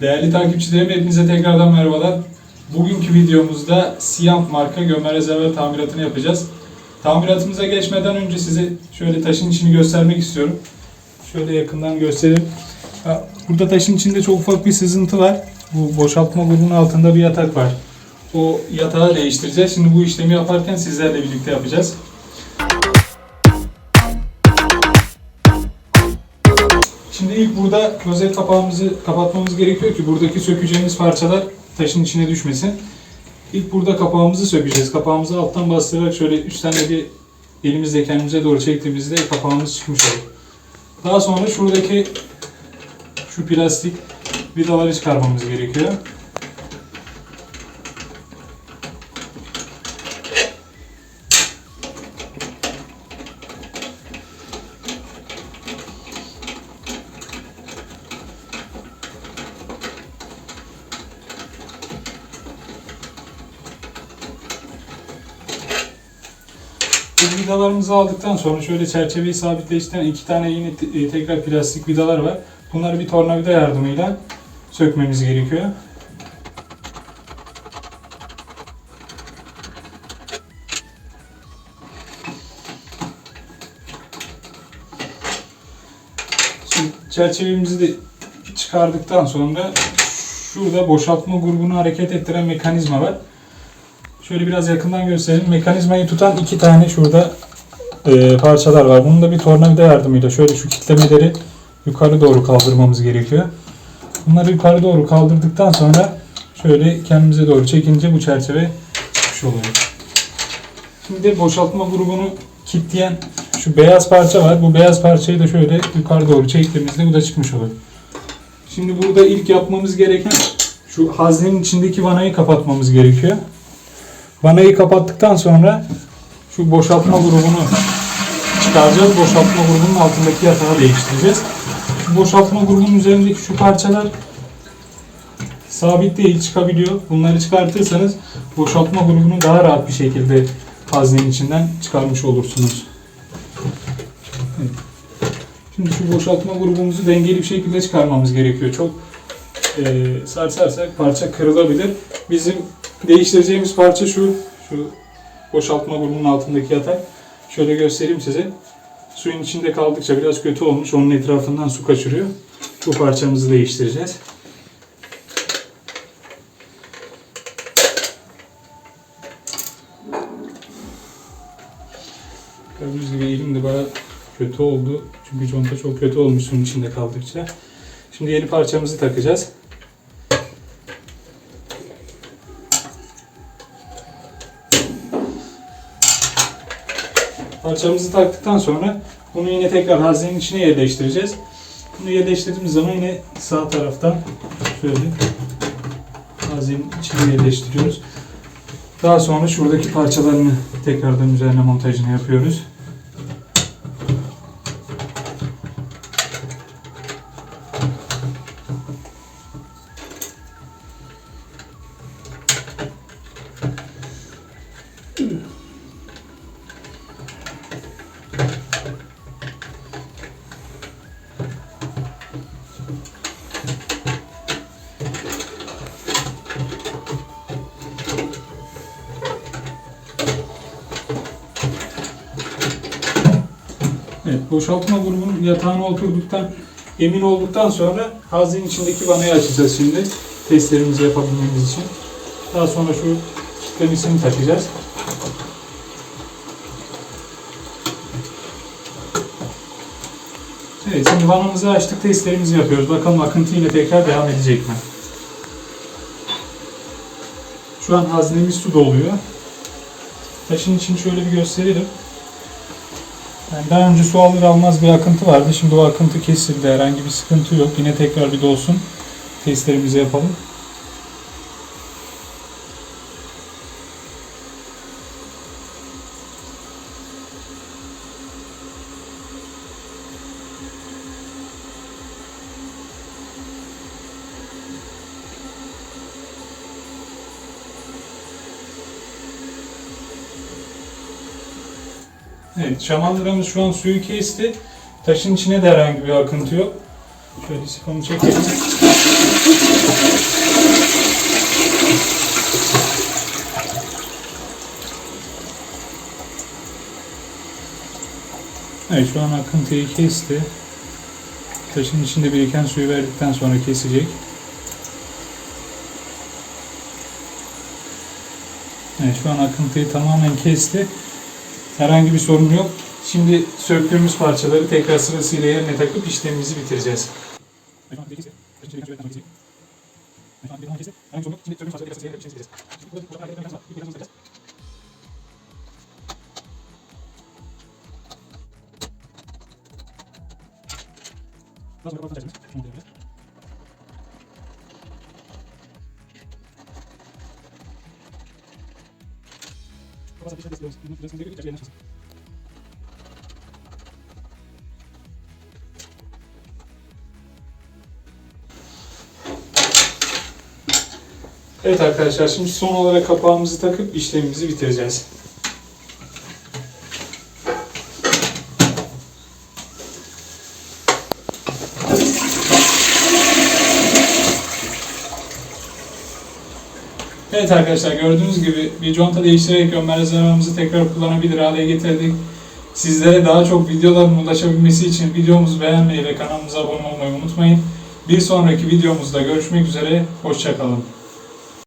Değerli takipçilerim hepinize tekrardan merhabalar. Bugünkü videomuzda Siyam marka gömme rezervuar tamiratını yapacağız. Tamiratımıza geçmeden önce size şöyle taşın içini göstermek istiyorum. Şöyle yakından göstereyim. Burada taşın içinde çok ufak bir sızıntı var. Bu boşaltma grubunun altında bir yatak var. O yatağı değiştireceğiz. Şimdi bu işlemi yaparken sizlerle birlikte yapacağız. Şimdi ilk burada klozet kapağımızı kapatmamız gerekiyor ki buradaki sökeceğimiz parçalar taşın içine düşmesin. İlk burada kapağımızı sökeceğiz. Kapağımızı alttan bastırarak şöyle üstten de bir elimizle kendimize doğru çektiğimizde kapağımız çıkmış olur. Daha sonra şuradaki şu plastik vidaları çıkarmamız gerekiyor. Bu vidalarımızı aldıktan sonra şöyle çerçeveyi sabitleştiren iki tane yine e, tekrar plastik vidalar var. Bunları bir tornavida yardımıyla sökmemiz gerekiyor. Şimdi çerçevemizi de çıkardıktan sonra şurada boşaltma grubunu hareket ettiren mekanizma var. Şöyle biraz yakından göstereyim. Mekanizmayı tutan iki tane şurada e, parçalar var. Bunu da bir tornavida yardımıyla şöyle şu kitlemeleri yukarı doğru kaldırmamız gerekiyor. Bunları yukarı doğru kaldırdıktan sonra şöyle kendimize doğru çekince bu çerçeve çıkmış oluyor. Şimdi boşaltma grubunu kitleyen şu beyaz parça var. Bu beyaz parçayı da şöyle yukarı doğru çektiğimizde bu da çıkmış oluyor. Şimdi burada ilk yapmamız gereken şu haznenin içindeki vanayı kapatmamız gerekiyor. Vanayı kapattıktan sonra şu boşaltma grubunu çıkaracağız. Boşaltma grubunun altındaki yatağı değiştireceğiz. Şu boşaltma grubunun üzerindeki şu parçalar sabit değil çıkabiliyor. Bunları çıkartırsanız boşaltma grubunu daha rahat bir şekilde haznenin içinden çıkarmış olursunuz. Şimdi şu boşaltma grubumuzu dengeli bir şekilde çıkarmamız gerekiyor. Çok e, sarsarsak parça kırılabilir. Bizim değiştireceğimiz parça şu. Şu boşaltma grubunun altındaki yatak. Şöyle göstereyim size. Suyun içinde kaldıkça biraz kötü olmuş. Onun etrafından su kaçırıyor. Bu parçamızı değiştireceğiz. Gördüğünüz gibi elim de bayağı kötü oldu. Çünkü conta çok kötü olmuş suyun içinde kaldıkça. Şimdi yeni parçamızı takacağız. Parçamızı taktıktan sonra bunu yine tekrar haznenin içine yerleştireceğiz. Bunu yerleştirdiğimiz zaman yine sağ taraftan şöyle haznenin içine yerleştiriyoruz. Daha sonra şuradaki parçalarını tekrardan üzerine montajını yapıyoruz. Evet, boşaltma grubunun yatağına oturduktan, emin olduktan sonra haznenin içindeki vanayı açacağız şimdi. Testlerimizi yapabilmemiz için. Daha sonra şu kitlemesini takacağız. Evet, şimdi vanamızı açtık, testlerimizi yapıyoruz. Bakalım akıntı yine tekrar devam edecek mi? Şu an haznemiz su doluyor. Taşın için şöyle bir gösterelim. Yani daha önce su alır almaz bir akıntı vardı. Şimdi o akıntı kesildi. Herhangi bir sıkıntı yok. Yine tekrar bir dolsun. Testlerimizi yapalım. Evet, şamandıramız şu an suyu kesti. Taşın içine de herhangi bir akıntı yok. Şöyle sifonu çekelim. Evet şu an akıntıyı kesti. Taşın içinde biriken suyu verdikten sonra kesecek. Evet şu an akıntıyı tamamen kesti. Herhangi bir sorun yok. Şimdi söktüğümüz parçaları tekrar sırasıyla yerine takıp işlemimizi bitireceğiz. Evet arkadaşlar şimdi son olarak kapağımızı takıp işlemimizi bitireceğiz. Evet arkadaşlar gördüğünüz gibi bir conta değiştirerek ön merdivenimizi tekrar kullanabilir hale getirdik. Sizlere daha çok videoların ulaşabilmesi için videomuzu beğenmeyi ve kanalımıza abone olmayı unutmayın. Bir sonraki videomuzda görüşmek üzere, hoşçakalın.